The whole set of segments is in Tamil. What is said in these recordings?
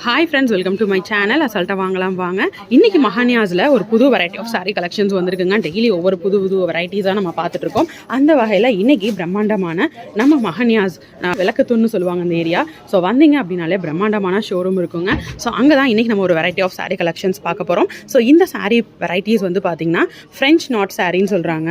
Hi friends welcome to my channel அசால்ட்டாக வாங்கலாம் வாங்க. இன்னைக்கு மஹானியாஸில் ஒரு புது வெரைட்டி ஆஃப் சாரீ கலெக்ஷன்ஸ் வந்திருக்குங்க. டெய்லி ஒவ்வொரு புது புது வெரைட்டிஸாக நம்ம பார்த்துட்ருக்கோம். அந்த வகையில் இன்றைக்கி பிரம்மாண்டமான நம்ம மஹானியாஸ் விளக்கத்துன்னு சொல்லுவாங்க அந்த ஏரியா. ஸோ வந்தீங்க அப்படின்னாலே பிரம்மாண்டமான ஷோரூம் இருக்குங்க. ஸோ அங்கே தான் இன்றைக்கி நம்ம ஒரு வெரைட்டி ஆஃப் saree கலெக்ஷன்ஸ் பார்க்க போகிறோம் ஸோ இந்த saree வெரைட்டிஸ் வந்து பார்த்தீங்கன்னா ஃப்ரெஞ்ச் நாட் சாரின்னு சொல்கிறாங்க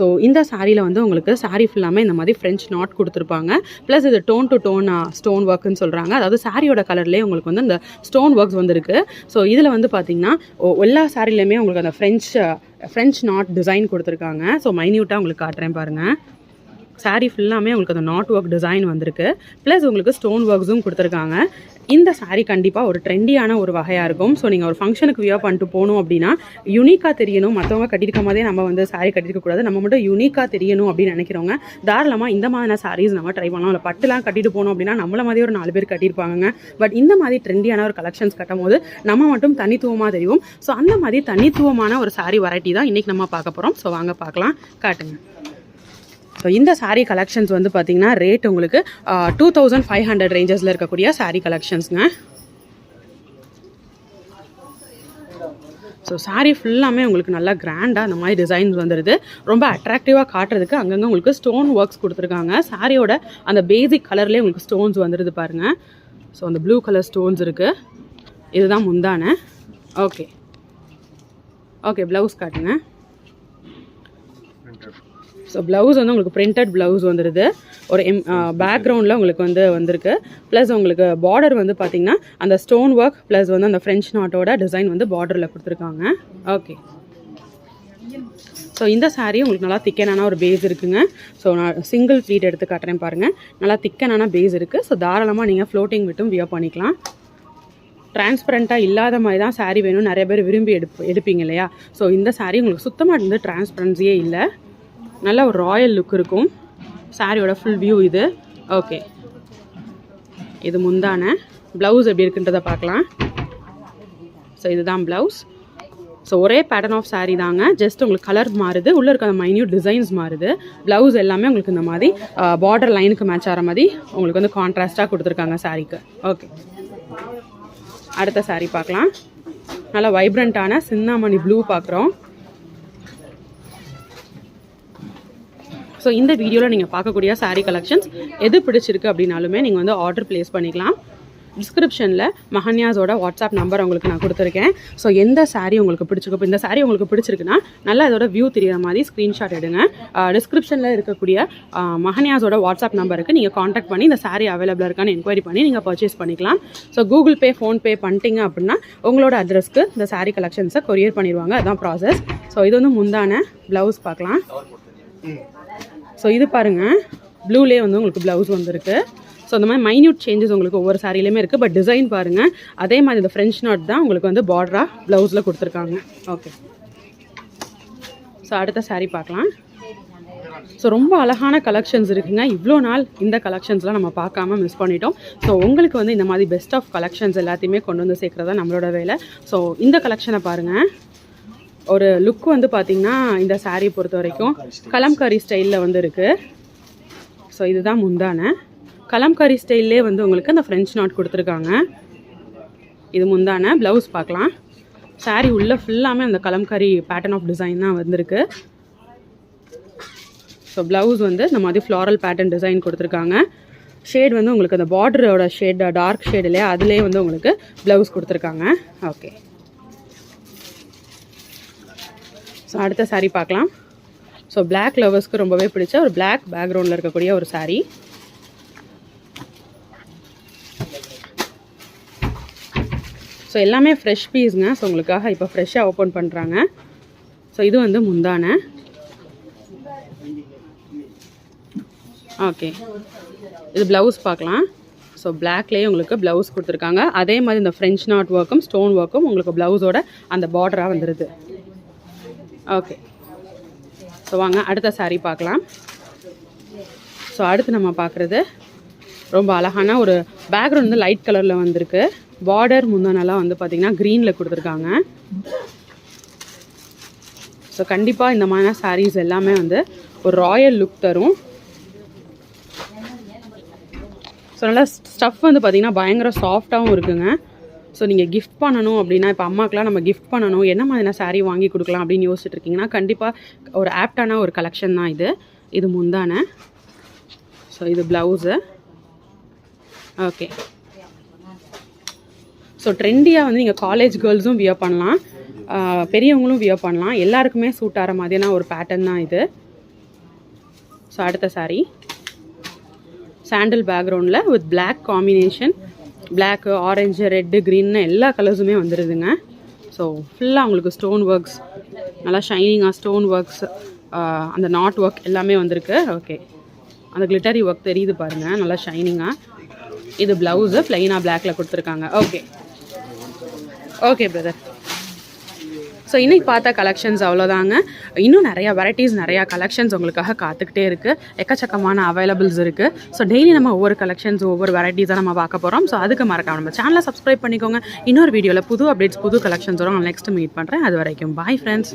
ஸோ இந்த சாரியில் வந்து உங்களுக்கு saree ஃபுல்லாமே இந்த மாதிரி ஃப்ரெஞ்ச் நாட் கொடுத்துருப்பாங்க. ப்ளஸ் இது டோன் டு டோன் ஸ்டோன் ஒர்க்குன்னு சொல்கிறாங்க அதாவது சாரியோட கலர்லேயே உங்களுக்கு வந்து இந்த ஸ்டோன் ஒர்க்ஸ் வந்திருக்கு. ஸோ இதில் வந்து பார்த்தீங்கன்னா எல்லா சாரிலையுமே உங்களுக்கு அந்த ஃப்ரெஞ்ச் ஃப்ரெஞ்ச் நாட் டிசைன் கொடுத்துருக்காங்க. ஸோ மைன்யூட்டாக உங்களுக்கு காட்டுறேன் பாருங்கள் சாரீ ஃபுல்லாமே உங்களுக்கு அந்த நாட் ஒர்க் டிசைன் வந்திருக்கு. ப்ளஸ் உங்களுக்கு ஸ்டோன் ஒர்க்ஸும் கொடுத்துருக்காங்க. இந்த சாரீ கண்டிப்பாக ஒரு ட்ரெண்டியான ஒரு வகையாக இருக்கும். ஸோ நீங்கள் ஒரு ஃபங்க்ஷனுக்கு வியர் பண்ணிட்டு போகணும் அப்படின்னா யூனிக்காக தெரியணும். மற்றவங்க கட்டியிருக்க போதே நம்ம வந்து சாரீ கட்டியிருக்கக்கூடாது நம்ம மட்டும் யூனிக்காக தெரியணும் அப்படின்னு நினைக்கிறவங்க தாராளமாக இந்த மாதிரியான சாரீஸ் நம்ம ட்ரை பண்ணலாம். இல்லை பட்டுலாம் கட்டிட்டு போனோம் அப்படின்னா நம்மள மாதிரி ஒரு நாலு பேர் கட்டியிருப்பாங்க பட் இந்த மாதிரி ட்ரெண்டியான ஒரு கலெக்ஷன்ஸ் கட்டும் போது நம்ம மட்டும் தனித்துவமாக தெரியும். ஸோ அந்த மாதிரி தனித்துவமான ஒரு சாரீ வெரைட்டி தான் இன்றைக்கி நம்ம பார்க்க போகிறோம் ஸோ வாங்க பார்க்கலாம். காட்டுங்க. ஸோ இந்த சாரீ கலெக்ஷன்ஸ் வந்து பார்த்தீங்கன்னா ரேட் உங்களுக்கு டூ தௌசண்ட் ஃபைவ் ஹண்ட்ரட் ரேஞ்சஸில் இருக்கக்கூடிய சாரீ கலெக்ஷன்ஸுங்க ஸோ சாரீ ஃபுல்லாமே உங்களுக்கு நல்லா கிராண்டாக அந்த மாதிரி டிசைன்ஸ் வந்துடுது ரொம்ப அட்ராக்டிவாக காட்டுறதுக்கு அங்கங்கே உங்களுக்கு ஸ்டோன் ஒர்க்ஸ் கொடுத்துருக்காங்க. சாரியோட அந்த பேசிக் கலர்லேயே உங்களுக்கு ஸ்டோன்ஸ் வந்துடுது பாருங்கள் ஸோ அந்த ப்ளூ கலர் ஸ்டோன்ஸ் இருக்குது இதுதான் முந்தான. ஓகே ஓகே ப்ளவுஸ் காட்டுங்க. ஸோ ப்ளவுஸ் வந்து உங்களுக்கு பிரிண்டட் ப்ளவுஸ் வந்துடுது ஒரு எம் பேக்ரவுண்டில் உங்களுக்கு வந்து வந்திருக்கு. ப்ளஸ் உங்களுக்கு பார்டர் வந்து பார்த்தீங்கன்னா அந்த ஸ்டோன் ஒர்க் ப்ளஸ் வந்து அந்த ஃப்ரெஞ்ச் நாட்டோட டிசைன் வந்து பார்டரில் கொடுத்துருக்காங்க. ஓகே ஸோ இந்த saree உங்களுக்கு நல்லா திக்கனான ஒரு பேஸ் இருக்குங்க. ஸோ நான் சிங்கிள் ப்ளீட் எடுத்து காட்டுறேன் பாருங்கள் நல்லா திக்கனான பேஸ் இருக்குது ஸோ தாராளமாக நீங்கள் ஃப்ளோட்டிங் விட்டும் வியர் பண்ணிக்கலாம். டிரான்ஸ்பரண்ட்டாக இல்லாத மாதிரி தான் saree வேணும் நிறைய பேர் விரும்பி எடுப்பு எடுப்பீங்க இல்லையா? ஸோ இந்த saree உங்களுக்கு சுத்தமாக இருந்து டிரான்ஸ்பரன்சியே இல்லை. நல்ல ஒரு ராயல் லுக் இருக்கும். சாரியோட ஃபுல் வியூ இது. ஓகே இது முந்தான. ப்ளவுஸ் எப்படி இருக்குன்றதை பார்க்கலாம். ஸோ இதுதான் ப்ளவுஸ் ஸோ ஒரே பேட்டர்ன் ஆஃப் சாரீ தாங்க. ஜஸ்ட் உங்களுக்கு கலர் மாறுது. உள்ளே இருக்க அந்த மைன்யூட் டிசைன்ஸ் மாறுது. ப்ளவுஸ் எல்லாமே உங்களுக்கு இந்த மாதிரி பார்டர் லைனுக்கு மேட்ச் ஆகிற மாதிரி உங்களுக்கு வந்து கான்ட்ராஸ்ட்டாக கொடுத்துருக்காங்க சாரீக்கு. ஓகே அடுத்த சாரீ பார்க்கலாம். நல்லா வைப்ரண்ட்டான சின்னாமணி ப்ளூ பார்க்குறோம். ஸோ இந்த வீடியோவில் நீங்கள் பார்க்கக்கூடிய saree கலெக்ஷன்ஸ் எது பிடிச்சிருக்கு அப்படின்னாலுமே நீங்கள் வந்து ஆர்டர் ப்ளேஸ் பண்ணிக்கலாம். டிஸ்கிரிப்ஷனில் மஹன்யாஸோட வாட்ஸ்அப் நம்பர் உங்களுக்கு நான் கொடுத்துருக்கேன். ஸோ எந்த saree உங்களுக்கு பிடிச்சிருக்கு? இப்போ இந்த saree உங்களுக்கு பிடிச்சிருக்குன்னா நல்லா அதோட வியூ தெரியுற மாதிரி ஸ்க்ரீன்ஷாட் எடுங்க. டிஸ்கிரிப்ஷனில் இருக்கக்கூடிய மஹன்யாஸோட வாட்ஸ்அப் நம்பருக்கு நீங்கள் காண்டாக்ட் பண்ணி இந்த saree அவைலபிளாக இருக்கான்னு என்கொயரி பண்ணி நீங்கள் பர்ச்சேஸ் பண்ணிக்கலாம். ஸோ கூகுள் பே ஃபோன்பே பண்ணிட்டீங்க அப்படின்னா உங்களோட அட்ரஸ்க்கு இந்த saree கலெக்ஷன்ஸை கொரியர் பண்ணிடுவாங்க. அதுதான் ப்ராசஸ் ஸோ இது வந்து முந்தான ப்ளவுஸ் பார்க்கலாம். ஸோ இது பாருங்கள் ப்ளூலேயே வந்து உங்களுக்கு ப்ளவுஸ் வந்துருக்கு. ஸோ அந்த மாதிரி மைன்யூட் சேஞ்சஸ் உங்களுக்கு ஒவ்வொரு சாரிலையுமே இருக்குது பட் டிசைன் பாருங்கள் அதே மாதிரி இந்த ஃப்ரெஞ்ச் நாட் தான் உங்களுக்கு வந்து பார்டராக ப்ளவுஸில் கொடுத்துருக்காங்க. ஓகே ஸோ அடுத்த சாரீ பார்க்கலாம். ஸோ ரொம்ப அழகான கலெக்ஷன்ஸ் இருக்குங்க. இவ்வளோ நாள் இந்த கலெக்ஷன்ஸ்லாம் நம்ம பார்க்காம மிஸ் பண்ணிட்டோம். ஸோ உங்களுக்கு வந்து இந்த மாதிரி பெஸ்ட் ஆஃப் கலெக்ஷன்ஸ் எல்லாத்தையுமே கொண்டு வந்து சேர்க்குறதா நம்மளோட வேலை. ஸோ இந்த கலெக்ஷனை பாருங்கள் ஒரு லுக் வந்து பார்த்தீங்கன்னா இந்த saree பொறுத்த வரைக்கும் கலம்காரி ஸ்டைலில் வந்து இருக்குது ஸோ இதுதான் முந்தான. கலம்காரி ஸ்டைல்லே வந்து உங்களுக்கு அந்த ஃப்ரெஞ்ச் நாட் கொடுத்துருக்காங்க. இது முந்தான. ப்ளவுஸ் பார்க்கலாம். சாரீ உள்ளே ஃபுல்லாமே அந்த கலம்காரி பேட்டர்ன் ஆஃப் டிசைன் தான் வந்திருக்கு. ஸோ ப்ளவுஸ் வந்து இந்த மாதிரி ஃப்ளாரல் பேட்டர்ன் டிசைன் கொடுத்துருக்காங்க. ஷேட் வந்து உங்களுக்கு அந்த பார்டரோட ஷேட் டார்க் ஷேட் இல்லையா அதுலேயே வந்து உங்களுக்கு ப்ளவுஸ் கொடுத்துருக்காங்க. ஓகே ஸோ அடுத்த சாரீ பார்க்கலாம். ஸோ பிளாக் லவர்ஸ்க்கு ரொம்பவே பிடிச்ச ஒரு பிளாக் பேக்ரவுண்டில் இருக்கக்கூடிய ஒரு சாரீ ஸோ எல்லாமே ஃப்ரெஷ் பீஸுங்க ஸோ உங்களுக்காக இப்போ ஃப்ரெஷ்ஷாக ஓப்பன் பண்ணுறாங்க ஸோ இது வந்து முந்தான. ஓகே இது ப்ளவுஸ் பார்க்கலாம். ஸோ பிளாக்லேயே உங்களுக்கு ப்ளவுஸ் கொடுத்துருக்காங்க. அதே மாதிரி இந்த ஃப்ரெஞ்ச் நாட் ஒர்க்கும் ஸ்டோன் ஒர்க்கும் உங்களுக்கு ப்ளவுஸோட அந்த பார்டராக வந்துடுது ஓகே ஸோ வாங்க அடுத்த saree பார்க்கலாம். ஸோ அடுத்து நம்ம பார்க்குறது ரொம்ப அழகான ஒரு பேக்ரவுண்ட் வந்து லைட் கலரில் வந்திருக்கு. பார்டர் முந்தானெல்லாம் வந்து பார்த்திங்கன்னா க்ரீனில் கொடுத்துருக்காங்க. ஸோ கண்டிப்பாக இந்த மாதிரியான சாரீஸ் எல்லாமே வந்து ஒரு ராயல் லுக் தரும். ஸோ நல்லா ஸ்டஃப் வந்து பார்த்திங்கன்னா பயங்கர சாஃப்டாகவும் இருக்குங்க. ஸோ நீங்கள் கிஃப்ட் பண்ணணும் அப்படின்னா இப்போ அம்மாக்கெலாம் நம்ம கிஃப்ட் பண்ணணும். என்ன மாதிரியான சாரீ வாங்கி கொடுக்கலாம் அப்படின்னு யோசிச்சுட்டு இருக்கீங்கன்னா கண்டிப்பாக ஒரு ஆப்டான ஒரு கலெக்ஷன் தான் இது. இது முந்தான. ஸோ இது ப்ளவுஸு ஓகே ஸோ ட்ரெண்டியாக வந்து நீங்கள் காலேஜ் கேர்ள்ஸும் வியர் பண்ணலாம். பெரியவங்களும் வியர் பண்ணலாம். எல்லாருக்குமே சூட் ஆகிற மாதிரியான ஒரு பேட்டர்ன் தான் இது. ஸோ அடுத்த சாரீ சாண்டில் பேக்ரவுண்டில் with black combination black orange red க்ரீன்னு எல்லா கலர்ஸுமே வந்துடுதுங்க ஸோ ஃபுல்லாக உங்களுக்கு ஸ்டோன் ஒர்க்ஸ் நல்லா ஷைனிங்காக ஸ்டோன் ஒர்க்ஸ் அந்த நாட் ஒர்க் எல்லாமே வந்திருக்கு. ஓகே அந்த கிளிட்டரி ஒர்க் தெரியுது பாருங்கள் நல்லா ஷைனிங்காக இது ப்ளவுஸு ப்ளைனாக பிளாக்ல கொடுத்துருக்காங்க. ஓகே ஓகே பிரதர் ஸோ இன்றைக்கி பார்த்த கலெக்ஷன்ஸ் அவ்வளோதாங்க இன்னும் நிறையா வெரைட்டிஸ் நிறையா கலெக்ஷன்ஸ் உங்களுக்காக காத்துக்கிட்டே இருக்குது எக்கச்சக்கமான அவைலபிள்ஸ் இருக்குது ஸோ டெய்லி நம்ம ஒவ்வொரு கலெக்ஷன்ஸ் ஒவ்வொரு வெரைட்டிஸாக நம்ம பார்க்க போகிறோம் ஸோ அதுக்கு மறக்காம நம்ம சேனலை சப்ஸ்கிரைப் பண்ணிக்கோங்க. இன்னொரு வீடியோவில் புது அப்டேட்ஸ் புது கலெக்ஷன்ஸ் நான் நெக்ஸ்ட் மீட் பண்ணுறேன் அது வரைக்கும் பாய் ஃப்ரெண்ட்ஸ்